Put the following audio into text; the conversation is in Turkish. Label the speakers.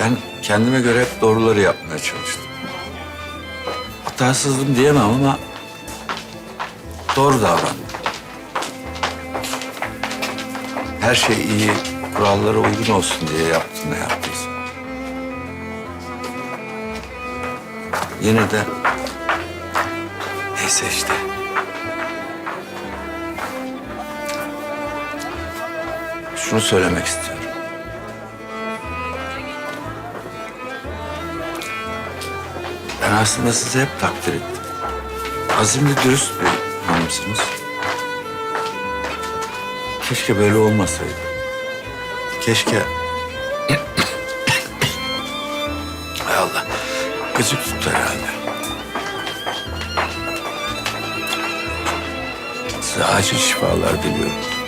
Speaker 1: Ben kendime göre hep doğruları yapmaya çalıştım. Hatasızdım diyemem ama doğru davrandım. Her şey iyi, kurallara uygun olsun diye yaptım ne yaptıysam. Yine de neyse işte. Şunu söylemek istiyorum. Ben aslında sizi hep takdir ettim. Azimli, dürüst bir hanımsınız. Keşke böyle olmasaydı. Keşke... Hay Allah, gıcık tuttu herhalde. Size acil şifalar diliyorum.